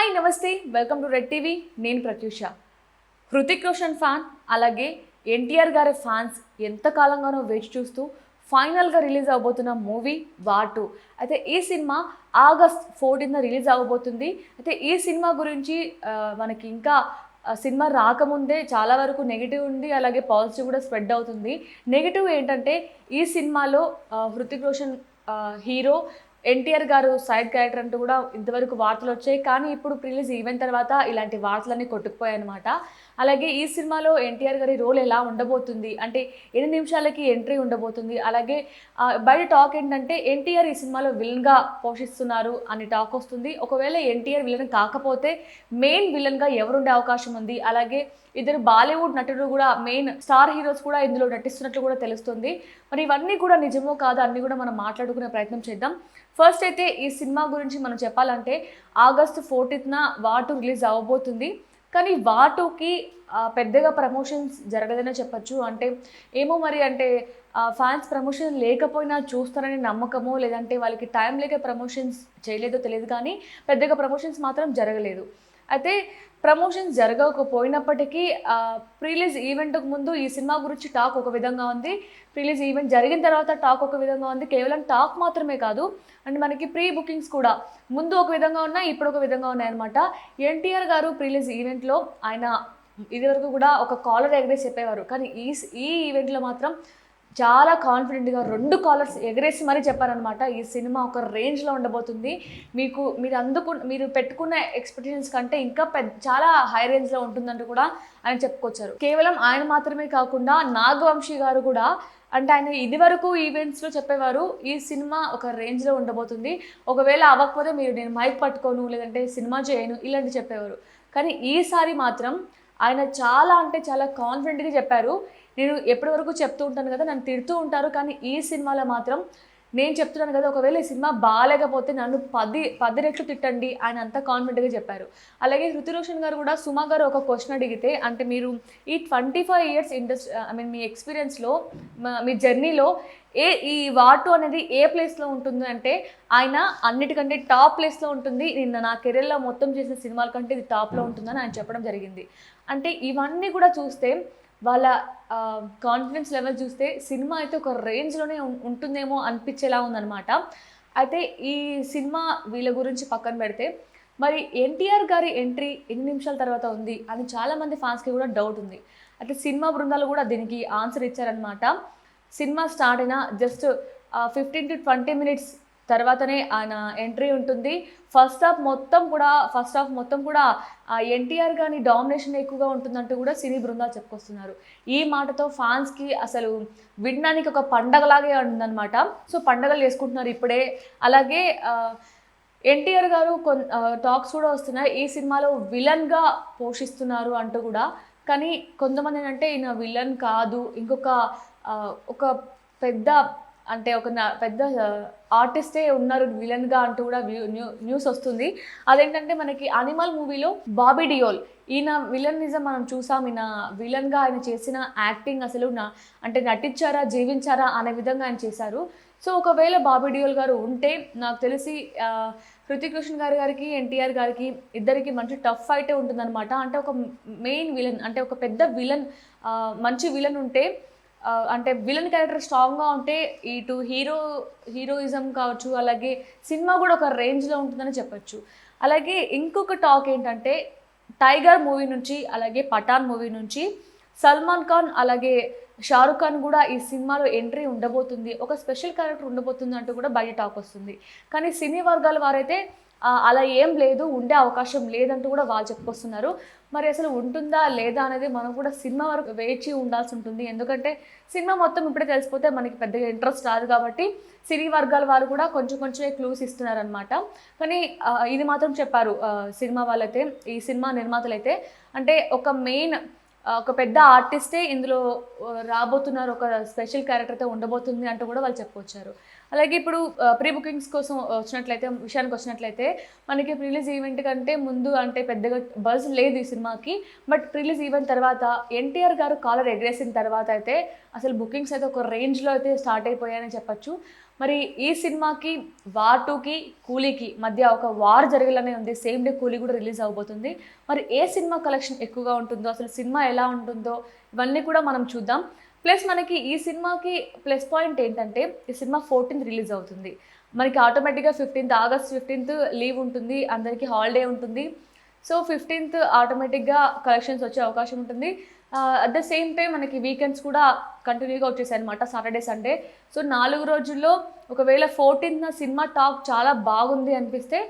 Hi నమస్తే. Welcome to red TV. నేను Pratyusha. Hrithik Roshan fan అలాగే ఎన్టీఆర్ గారి ఫ్యాన్స్ ఎంతకాలంగానో వేచి చూస్తూ ఫైనల్గా రిలీజ్ అవబోతున్న మూవీ వాటు అయితే ఈ సినిమా ఆగస్ట్ ఫోర్టీన్న రిలీజ్ అవ్వబోతుంది అయితే ఈ సినిమా గురించి మనకి ఇంకా సినిమా రాకముందే చాలా వరకు నెగిటివ్ ఉంది అలాగే పాజిటివ్ కూడా స్ప్రెడ్ అవుతుంది. నెగిటివ్ ఏంటంటే ఈ సినిమాలో హృతిక్ రోషన్ హీరో ఎన్టీఆర్ గారు సైడ్ క్యారెక్టర్ అంటూ కూడా ఇంతవరకు వార్తలు వచ్చాయి. కానీ ఇప్పుడు ప్రిలీజ్ ఈవెంట్ తర్వాత ఇలాంటి వార్తలన్నీ కొట్టుకుపోయాయి అనమాట అలాగే ఈ సినిమాలో ఎన్టీఆర్ గారి రోల్ ఎలా ఉండబోతుంది? అంటే ఎన్ని నిమిషాలకి ఎంట్రీ ఉండబోతుంది? అలాగే బయట టాక్ ఏంటంటే ఎన్టీఆర్ ఈ సినిమాలో విలన్గా పోషిస్తున్నారు అని టాక్ వస్తుంది. ఒకవేళ ఎన్టీఆర్ విలన్ కాకపోతే మెయిన్ విలన్గా ఎవరుండే అవకాశం ఉంది? అలాగే ఇద్దరు బాలీవుడ్ నటుడు కూడా మెయిన్ స్టార్ హీరోస్ కూడా ఇందులో నటిస్తున్నట్లు కూడా తెలుస్తుంది. మరి ఇవన్నీ కూడా నిజమో కాదు అన్నీ కూడా మనం మాట్లాడుకునే ప్రయత్నం చేద్దాం. ఫస్ట్ అయితే ఈ సినిమా గురించి మనం చెప్పాలంటే ఆగస్టు ఫోర్టీన్త్న వాటు రిలీజ్ అవ్వబోతుంది. కానీ వాటుకి పెద్దగా ప్రమోషన్స్ జరగదనే చెప్పచ్చు. అంటే ఏమో మరి అంటే ఫ్యాన్స్ ప్రమోషన్ లేకపోయినా చూస్తారని నమ్మకమో లేదంటే వాళ్ళకి టైం లేక ప్రమోషన్స్ చేయలేదో తెలియదు కానీ పెద్దగా ప్రమోషన్స్ మాత్రం జరగలేదు. అయితే ప్రమోషన్స్ జరగకపోయినప్పటికీ ప్రీలీజ్ ఈవెంట్కు ముందు ఈ సినిమా గురించి టాక్ ఒక విధంగా ఉంది. ప్రీలీజ్ ఈవెంట్ జరిగిన తర్వాత టాక్ ఒక విధంగా ఉంది. కేవలం టాక్ మాత్రమే కాదు అండ్ మనకి ప్రీ బుకింగ్స్ కూడా ముందు ఒక విధంగా ఉన్నాయి ఇప్పుడు ఒక విధంగా ఉన్నాయన్నమాట. ఎన్టీఆర్ గారు ప్రీలీజ్ ఈవెంట్లో ఆయన ఇదివరకు కూడా ఒక కాలర్ ఎగరేసి చెప్పేవారు. కానీ ఈ ఈ ఈవెంట్లో మాత్రం చాలా కాన్ఫిడెంట్గా రెండు కాలర్స్ ఎగరేసి మరీ చెప్పారనమాట ఈ సినిమా ఒక రేంజ్లో ఉండబోతుంది. మీకు మీరు అందుకు మీరు పెట్టుకున్న ఎక్స్పెక్టేషన్స్ కంటే ఇంకా పెద్ద చాలా హై రేంజ్లో ఉంటుందంటూ కూడా ఆయన చెప్పుకొచ్చారు. కేవలం ఆయన మాత్రమే కాకుండా నాగవంశీ గారు కూడా అంటే ఆయన ఇదివరకు ఈవెంట్స్లో చెప్పేవారు ఈ సినిమా ఒక రేంజ్లో ఉండబోతుంది. ఒకవేళ అవ్వకపోతే మీరు నేను మైక్ పట్టుకోను లేదంటే సినిమా చేయను ఇలాంటి చెప్పేవారు. కానీ ఈసారి మాత్రం ఆయన చాలా అంటే చాలా కాన్ఫిడెంట్గా చెప్పారు. నేను ఎప్పటి వరకు చెప్తూ ఉంటాను కదా నన్ను తిడుతూ ఉంటారు కానీ ఈ సినిమాలో మాత్రం నేను చెప్తున్నాను కదా ఒకవేళ ఈ సినిమా బాగాలేకపోతే నన్ను పది పది రెట్లు తిట్టండి ఆయన అంత కాన్ఫిడెంట్గా చెప్పారు. అలాగే హృతి రోషన్ గారు కూడా సుమా గారు ఒక క్వశ్చన్ అడిగితే అంటే మీరు ఈ twenty five years industry I mean మీ ఎక్స్పీరియన్స్లో మీ జర్నీలో ఏ ఈ వాటు అనేది ఏ ప్లేస్లో ఉంటుంది అంటే ఆయన అన్నిటికంటే టాప్ ప్లేస్లో ఉంటుంది నిన్న నా కెరీర్లో మొత్తం చేసిన సినిమాల కంటే ఇది టాప్లో ఉంటుందని ఆయన చెప్పడం జరిగింది. అంటే ఇవన్నీ కూడా చూస్తే వాళ్ళ కాన్ఫిడెన్స్ లెవెల్ చూస్తే సినిమా అయితే ఒక రేంజ్లోనే ఉంటుందేమో అనిపించేలా ఉందన్నమాట. అయితే ఈ సినిమా వీళ్ళ గురించి పక్కన పెడితే మరి ఎన్టీఆర్ గారి ఎంట్రీ ఎన్ని నిమిషాల తర్వాత ఉంది అని చాలామంది ఫ్యాన్స్కి కూడా డౌట్ ఉంది. అయితే సినిమా బృందాలు కూడా దీనికి ఆన్సర్ ఇచ్చారనమాట సినిమా స్టార్ట్ అయిన just fifteen to twenty minutes తర్వాతనే ఆయన ఎంట్రీ ఉంటుంది. ఫస్ట్ హాఫ్ మొత్తం కూడా ఫస్ట్ హాఫ్ మొత్తం కూడా ఎన్టీఆర్ గాని డామినేషన్ ఎక్కువగా ఉంటుందంటూ కూడా సినీ బృందాలు చెప్పుకొస్తున్నారు. ఈ మాటతో ఫ్యాన్స్కి అసలు వినడానికి ఒక పండగలాగే ఉందన్నమాట. సో పండగలు చేసుకుంటున్నారు ఇప్పుడే. అలాగే ఎన్టీఆర్ గారు కొన్ టాక్స్ కూడా వస్తున్నాయి. ఈ సినిమాలో విలన్గా పోషిస్తున్నారు అంటూ కూడా. కానీ కొంతమంది ఏంటంటే ఈయన విలన్ కాదు. ఇంకొక ఒక పెద్ద అంటే ఒక పెద్ద ఆర్టిస్టే ఉన్నారు విలన్గా అంటూ కూడా వ్యూ- న్యూ- న్యూస్ వస్తుంది. అదేంటంటే మనకి అనిమల్ మూవీలో బాబీ డియోల్ ఈయన నిజం మనం చూసాం. ఈయన విలన్గా ఆయన చేసిన యాక్టింగ్ అసలు నా అంటే నటించారా జీవించారా అనే విధంగా ఆయన చేశారు. సో ఒకవేళ బాబీ డియోల్ గారు ఉంటే నాకు తెలిసి ఆ, హృతిక్ రోషన్ గారి గారికి ఎన్టీఆర్ గారికి ఇద్దరికి మంచి టఫ్ ఫైటే ఉంటుందన్నమాట. అంటే ఒక మెయిన్ విలన్ అంటే ఒక పెద్ద విలన్ మంచి విలన్ ఉంటే అంటే విలన్ క్యారెక్టర్ స్ట్రాంగ్గా ఉంటే ఇటు హీరో హీరోయిజం కావచ్చు అలాగే సినిమా కూడా ఒక రేంజ్లో ఉంటుందని చెప్పొచ్చు. అలాగే ఇంకొక టాక్ ఏంటంటే టైగర్ మూవీ నుంచి అలాగే పఠాన్ మూవీ నుంచి సల్మాన్ ఖాన్ అలాగే షారుఖ్ ఖాన్ కూడా ఈ సినిమాలో ఎంట్రీ ఉండబోతుంది. ఒక స్పెషల్ క్యారెక్టర్ ఉండబోతుంది అంటూ కూడా బయట టాక్ వస్తుంది. కానీ సినీ వర్గాల వారైతే అలా ఏం లేదు ఉండే అవకాశం లేదంటూ కూడా వాళ్ళు చెప్పుకొస్తున్నారు. మరి అసలు ఉంటుందా లేదా అనేది మనం కూడా సినిమా వరకు వేచి ఉండాల్సి ఉంటుంది. ఎందుకంటే సినిమా మొత్తం ఇప్పుడే తెలిసిపోతే మనకి పెద్దగా ఇంట్రెస్ట్ రాదు కాబట్టి సినీ వర్గాల వారు కూడా కొంచెం కొంచెం క్లూస్ ఇస్తున్నారనమాట కానీ ఇది మాత్రం చెప్పారు సినిమా వాళ్ళైతే ఈ సినిమా నిర్మాతలు అయితే అంటే ఒక మెయిన్ ఒక పెద్ద ఆర్టిస్టే ఇందులో రాబోతున్నారు ఒక స్పెషల్ క్యారెక్టర్తో ఉండబోతుంది అంటూ కూడా వాళ్ళు చెప్పుకొచ్చారు. అలాగే ఇప్పుడు ప్రీ బుకింగ్స్ కోసం వచ్చినట్లయితే విషయానికి వచ్చినట్లయితే మనకి రిలీజ్ ఈవెంట్ కంటే ముందు అంటే పెద్దగా బజ్ లేదు ఈ సినిమాకి. బట్ రిలీజ్ ఈవెంట్ తర్వాత ఎన్టీఆర్ గారు కాలర్ ఎగరేసిన తర్వాత అయితే అసలు బుకింగ్స్ అయితే ఒక రేంజ్లో అయితే స్టార్ట్ అయిపోయాయని చెప్పొచ్చు. మరి ఈ సినిమాకి వార్ టూకి కూలీకి మధ్య ఒక వార్ జరగాలనే ఉంది. సేమ్ డే కూలీ కూడా రిలీజ్ అవబోతుంది. మరి ఏ సినిమా కలెక్షన్ ఎక్కువగా ఉంటుందో అసలు సినిమా ఎలా ఉంటుందో ఇవన్నీ కూడా మనం చూద్దాం. ప్లస్ మనకి ఈ సినిమాకి ప్లస్ పాయింట్ ఏంటంటే ఈ సినిమా ఫోర్టీన్త్ రిలీజ్ అవుతుంది. మనకి ఆటోమేటిక్గా ఫిఫ్టీన్త్ ఆగస్ట్ ఫిఫ్టీన్త్ లీవ్ ఉంటుంది అందరికీ హాలిడే ఉంటుంది. సో ఫిఫ్టీన్త్ ఆటోమేటిక్గా కలెక్షన్స్ వచ్చే అవకాశం ఉంటుంది. అట్ ద సేమ్ టైం మనకి వీకెండ్స్ కూడా కంటిన్యూగా వచ్చేసాయి అనమాట సాటర్డే సండే. సో నాలుగు రోజుల్లో ఒకవేళ ఫోర్టీన్త్న సినిమా టాక్ చాలా బాగుంది అనిపిస్తే